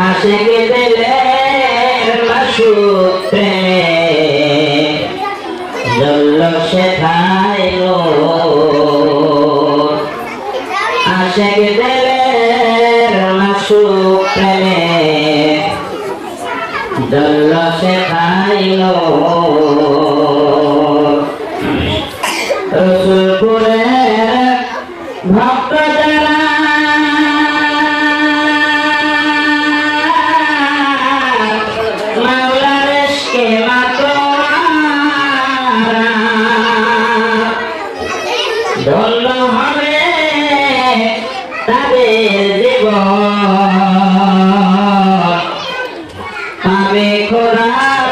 আশেকে দিলের মাসুতে জল্ল সে খাইল আশেকে দিলের মাসুতে জল্ল সে খাইল ভক্ত ধন্য হবে তাদের জীবন। পাবে খোরার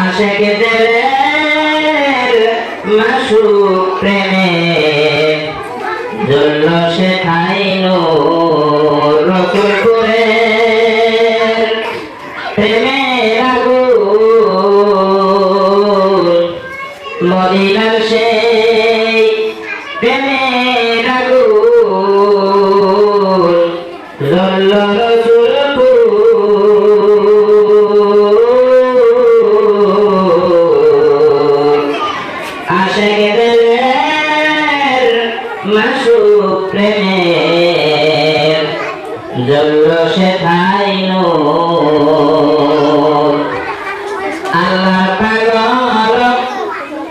আশেকে দিলের মাসু প্রেমে জন্য সে খাইল মদিনার সেই প্রেমের আগুন। জল্ল মাসু প্রেমের জল্ল সে খাইল আল্লাহ পাগল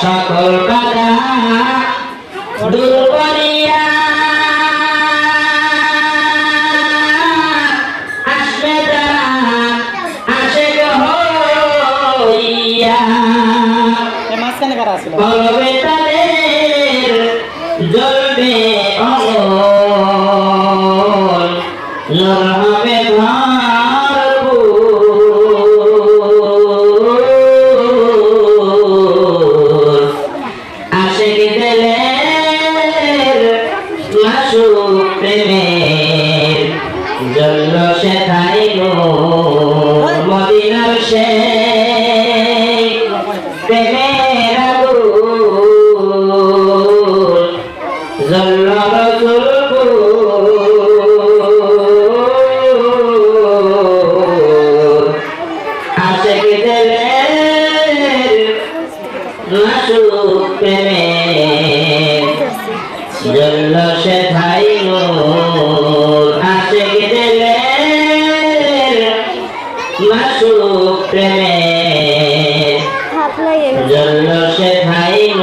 সকল কাহা দূর করিয়া আসবে যারা আসে হইয়া বলবে জন্য সে খাইল মদিনার সে প্রেমের আগুন। আশেক দিলের প্রেমের জল্ল সে প্রেমে। জন্য সে খাইল